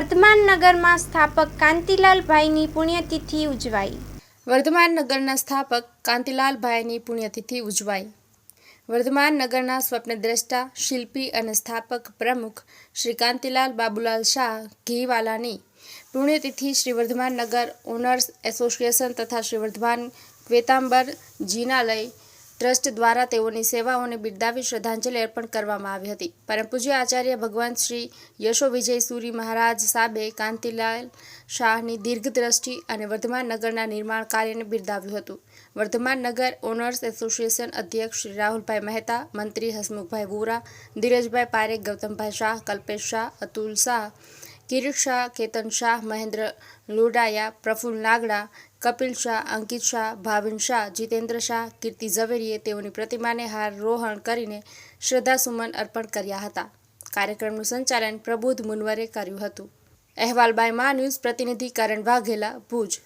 વર્ધમાન નગરમાં સ્થાપક કાંતિલાલભાઈની પુણ્યતિથિ ઉજવાઈ. વર્ધમાન નગરના સ્થાપક કાંતિલાલભાઈની પુણ્યતિથિ ઉજવાઈ. વર્ધમાન નગરના સ્વપ્નદ્રષ્ટા, શિલ્પી અને સ્થાપક પ્રમુખ શ્રી કાંતિલાલ બાબુલાલ શાહ ઘીવાલાની પુણ્યતિથિ શ્રી વર્ધમાન નગર ઓનર્સ એસોસિએશન તથા શ્રી વર્ધમાન શ્વેતાંબર જીનાલય ટ્રસ્ટ દ્વારા તેઓની સેવાઓને બિરદાવી શ્રદ્ધાંજલિ અર્પણ કરવામાં આવી હતી. પરમ પૂજ્ય આચાર્ય ભગવાન શ્રી યશો વિજય સૂરી મહારાજ સાબે કાંતિલાલ શાહની દીર્ઘદ્રષ્ટિ અને વર્ધમાન નગરના નિર્માણ કાર્યને બિરદાવ્યું હતું. વર્ધમાન નગર ઓનર્સ એસોસિએશન અધ્યક્ષ શ્રી રાહુલભાઈ મહેતા, મંત્રી હસમુખભાઈ વોરા, ધીરજભાઈ પારેખ, ગૌતમભાઈ શાહ, કલ્પેશ શાહ, અતુલ શાહ કિરીટ શાહ કેતન શાહ, મહેન્દ્ર લોડાયા પ્રફુલ્લ નાગડા, કપિલ શાહ, અંકિત શાહ, ભાવિન શાહ, જીતેન્દ્ર શાહ, કીર્તિ ઝવેરીએ તેઓની પ્રતિમાને હાર રોહણ કરીને શ્રદ્ધાસુમન અર્પણ કર્યા હતા. કાર્યક્રમનું સંચાલન પ્રબુદ્ધ મુનવરે કર્યું હતું. અહેવાલ બાય મા ન્યૂઝ પ્રતિનિધિ કરણ વાઘેલા, ભુજ.